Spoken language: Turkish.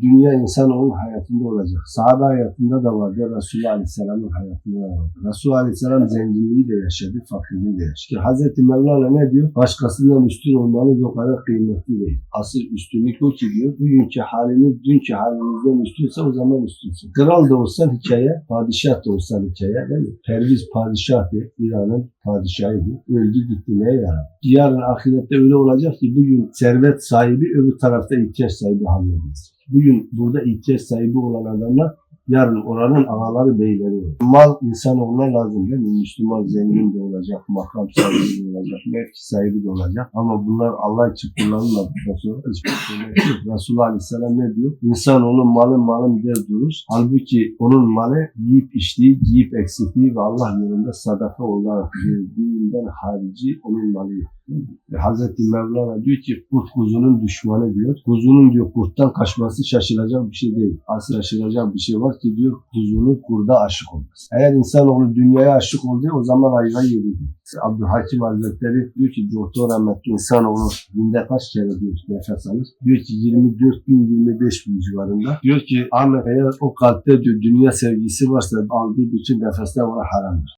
dünya insanoğlunun hayatında olacak. Sahabe hayatında da vardı, Resulullah Aleyhisselam'ın hayatında da vardı. Resulullah Aleyhisselam zenginliği de yaşadı, fakirliği de yaşadı. Ki Hazreti Mevlana ne diyor? Başkasından üstün olmanız o kadar kıymetli değil. Asıl üstünlük o ki diyor, bugünkü haliniz dünkü halinizden üstünse o zaman üstünsün. Kral da olsan hikaye, padişah da olsan hikaye değil mi? Perviz padişahtı, İran'ın padişahıydı. Öldü gitti neye yarar? Yarın ahirette öyle olacak ki bugün servet sahibi öbür tarafta ihtiyaç sahibi gelecek. Bugün burada ihtiyaç sahibi olan adamlar yarın oranın ağaları beyleri olur. Mal insanoğluna lazım değil mi? Müslüman zengin de olacak, makam sahibi de olacak, mevki sahibi de olacak. Ama bunlar Allah için kullanılmadıktan sonra hiçbir şey yok. Resulullah Aleyhisselam ne diyor? İnsanoğlu malı malım der durur. Halbuki onun malı yiyip içtiği, giyip eksilttiği ve Allah yolunda sadaka olarak verdiğinden harici onun malı yok. Hazreti Mevlana diyor ki kurt kuzunun düşmanı diyor. Kuzunun diyor kurttan kaçması şaşılacak bir şey değil. Asıl şaşılacak bir şey var ki diyor kuzunun kurda aşık olması. Eğer insanoğlu dünyaya aşık oldu o zaman ayva yedi. Abdülhakim Hazretleri diyor ki doktor rahmetli insanoğlu günde kaç kere diyor nefes alır. Diyor ki 24 bin 25 bin civarında. Diyor ki Ahmet eğer o kalpte diyor dünya sevgisi varsa aldığı bütün nefesler ona haramdır.